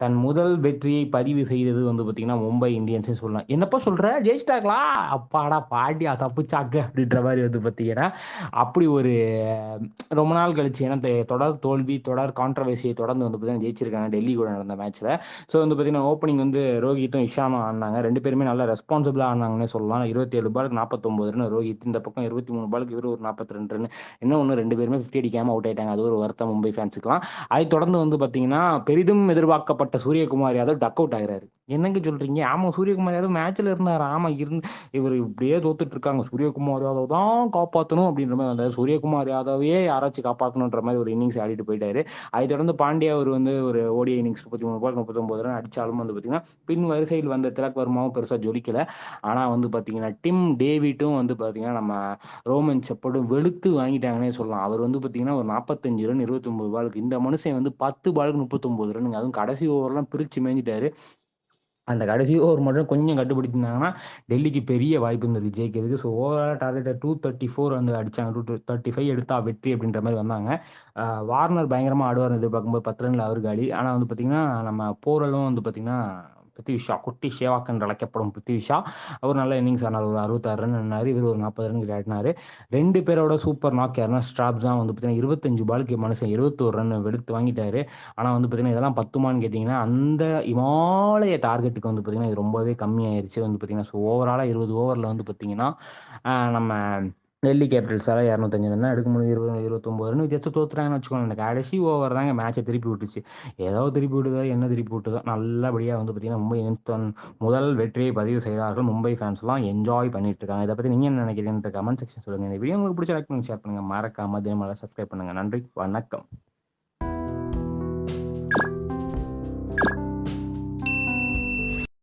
தன் முதல் வெற்றியை பதிவு செய்தது வந்து பார்த்தீங்கன்னா, மும்பை இந்தியன்ஸே சொல்லலாம். "என்னப்பா சொல்கிற ஜெயிச்சிட்டாக்கலாம் அப்பாடா பாட்டியா தப்புச்சாக்க அப்படின்ற மாதிரி வந்து பார்த்தீங்கன்னா, அப்படி ஒரு ரொம்ப நாள் கழிச்சு ஏன்னா தொடர் தோல்வி, தொடர் கான்ட்ரவர்சியை தொடர்ந்து வந்து பார்த்தீங்கன்னா ஜெயிச்சிருக்காங்க டெல்லி கூட நடந்த மேட்ச்சில் ஸோ வந்து பார்த்தீங்கன்னா, ஓப்பனிங் வந்து ரோஹித்தும், இஷானும் ஆடுனாங்க. 2 பேருமே நல்லா ரெஸ்பான்சிபிளாக ஆனாங்கன்னு சொல்லலாம். 27 பாலுக்கு 49 ரன் ரோஹித். இந்த பக்கம் 23 பாலுக்கு இவர் ஒரு 42 ரன். என்ன ஒன்று ரெண்டு பேருமே ஃபிஃப்டி அடிக்காமல் அவுட் ஆயிட்டாங்க. அது ஒரு வருத்தம் மும்பை ஃபேன்ஸுக்குலாம். அதைத் தொடர்ந்து வந்து பார்த்தீங்கன்னா, பெரிதும் எதிர்பார்க்கப்பட்ட சூரியகுமார் யாதவ் டக் அவுட் ஆகிறாரு என்னங்க சொல்றீங்க? ஆமா சூரியகுமார் யாதவ் மேட்ச்ல இருந்தாரு. ஆமா இருந்து இவர் இப்படியே தோத்துட்டு இருக்காங்க. சூரியகுமார் யாதவ் தான் காப்பாற்றணும் அப்படின்ற மாதிரி வந்தாரு. சூரியகுமார் யாதவையே யாராச்சும் காப்பாற்றணுன்ற மாதிரி ஒரு இன்னிங்ஸ் ஆடிட்டு போயிட்டாரு. அதை தொடர்ந்து பாண்டியா அவர் வந்து ஒரு ஓடிய இன்னிங்ஸ் 33 பால் 39 ரன் அடிச்சாலும் வந்து பார்த்தீங்கன்னா, பின் வரிசையில் வந்த திலக் வர்மாவும் பெருசா ஜொலிக்கல. ஆனா வந்து பார்த்தீங்கன்னா, டிம் டேவிட்டும் வந்து பார்த்தீங்கன்னா, நம்ம ரோமன் செப்படும் வெளுத்து வாங்கிட்டாங்கன்னே சொல்லலாம். அவர் வந்து பார்த்தீங்கன்னா, ஒரு 45 ரன் 29 பாலுக்கு. இந்த மனுஷன் வந்து 10 பாலுக்கு 39 ரன்னுங்க. அதுவும் கடைசி ஓவர்லாம் பிரித்து மேய்ஞ்சிட்டாரு அந்த கடைசி ஓவர் மட்டும் கொஞ்சம் கட்டுப்படுத்தியிருந்தாங்கன்னா, டெல்லிக்கு பெரிய வாய்ப்பு இருந்தது ஜெயிக்கிறதுக்கு. ஸோ ஓவராக டார்கலட்டாக டூ தேர்ட்டி ஃபோர் வந்து அடித்தாங்க டூ தேர்ட்டி ஃபைவ் எடுத்தா வெற்றி அப்படின்ற மாதிரி வந்தாங்க. வார்னர் பயங்கரமாக ஆடுவார் எதிர்பார்க்கும்போது 10 ரன்ல அவர் காலி. ஆனால் வந்து பார்த்தீங்கன்னா, நம்ம போரலும் வந்து பார்த்தீங்கன்னா, பிருத்திவிஷா குட்டி ஷேவாக் என்று அழைக்கப்படும் பிருத்திவிஷா அவர் நல்ல இன்னிங்ஸ் ஆனால் ஒரு 66 ரன் ஆனார் இவர் ஒரு 40 ரன் கிட்ட ஆடினாரு. 2 பேரோட சூப்பர் நாக் யாருன்னா, ஸ்ட்ராப்ஸ் தான் வந்து பார்த்தீங்கன்னா, 25 பாலுக்கு மனுஷன் 21 ரன் வெளுத்து வாங்கிட்டாரு. ஆனால் வந்து பார்த்தீங்கன்னா, இதெல்லாம் பத்துமான்னு கேட்டிங்கன்னா அந்த இமாலய டார்கெட்டுக்கு வந்து பார்த்தீங்கன்னா, இது ரொம்பவே கம்மியாயிருச்சு வந்து பார்த்தீங்கன்னா, ஸோ ஓவராலாக இருபது ஓவரில் வந்து பார்த்தீங்கன்னா, நம்ம டெல்லி கேபிட்டல்ஸால 205 ரன் தான் எடுக்க முடியும். 20 29 ரன் வித்தியாசம் தோத்துட்டாங்கன்னு வச்சுக்கோங்க. இந்த கடைசி ஓவர் தாங்க மேட்சை திருப்பி விட்டுச்சு. ஏதோ திருப்பி விட்டுதோ என்ன திருப்பி விட்டுதோ நல்லபடியாக வந்து பார்த்தீங்கன்னா, மும்பை இன்ஸ்டன் முதல் வெற்றியை பதிவு செய்தார்கள். மும்பை ஃபேன்ஸ்லாம் என்ஜாய் பண்ணிட்டு இருக்காங்க. இதை பற்றி நீங்கள் என்ன நினைக்கிறீங்கன்ற கமெண்ட் செக்ஷன் சொல்லுங்க. இந்த வீடியோ உங்களுக்கு பிடிச்ச லைக் பண்ணி ஷேர் பண்ணுங்க. மறக்காம தினமலை சப்ஸ்கிரைப் பண்ணுங்கள் நன்றி, வணக்கம்.